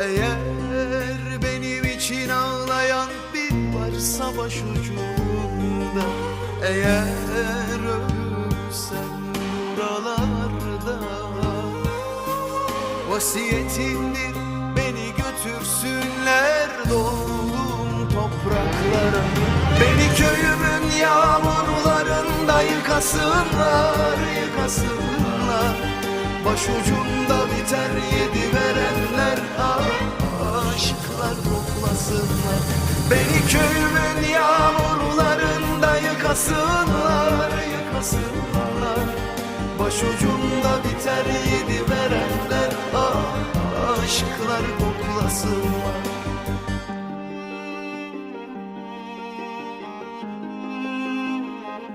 Eğer benim için ağlayan bir varsa başucumda Eğer ölürsem buralarda Vasiyetimdir beni götürsünler doğduğum topraklara. Beni köyümün yağmurlarında yıkasınlar, yıkasınlar. Başucumda biter koklasınlar Beni köyümün yağmurlarında yıkasınlar, yıkasınlar. Başucumda biter yedi verenler ah, aşklar koklasınlar